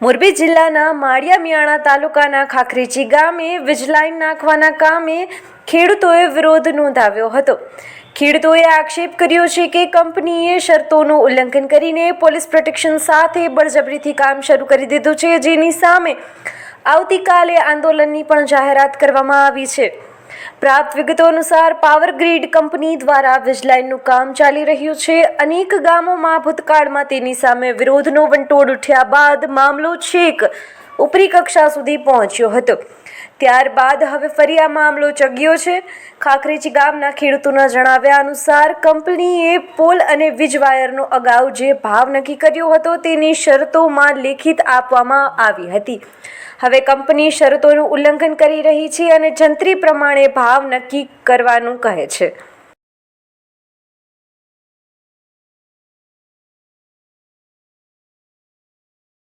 મોરબી જિલ્લાના માળિયા મિયાણા તાલુકાના ખાખરીચી ગામે વીજલાઇન નાખવાના કામે ખેડૂતોએ વિરોધ નોંધાવ્યો હતો. ખેડૂતોએ આક્ષેપ કર્યો છે કે કંપનીએ શરતોનું ઉલ્લંઘન કરીને પોલીસ પ્રોટેક્શન સાથે બળજબરીથી કામ શરૂ કરી દીધું છે, જેની સામે આવતીકાલે આંદોલનની પણ જાહેરાત કરવામાં આવી છે. પ્રાપ્ત વિગતો અનુસાર પાવર ગ્રીડ કંપની દ્વારા વીજલાઇનનું કામ ચાલી રહ્યું છે. અનેક ગામોમાં ભૂતકાળમાં તેની સામે વિરોધનો વંટોળ ઉઠ્યા બાદ મામલો છેક ઉપરી કક્ષા સુધી પહોંચ્યો હતો. ત્યારબાદ હવે ફરી આ મામલો ચગ્યો છે. ખાખરેચી ગામના ખેડૂતોના જણાવ્યા અનુસાર કંપનીએ પોલ અને વીજ વાયરનો અગાઉ જે ભાવ નક્કી કર્યો હતો તેની શરતોમાં લેખિત આપવામાં આવી હતી. હવે કંપની શરતોનું ઉલ્લંઘન કરી રહી છે અને જંત્રી પ્રમાણે ભાવ નક્કી કરવાનું કહે છે.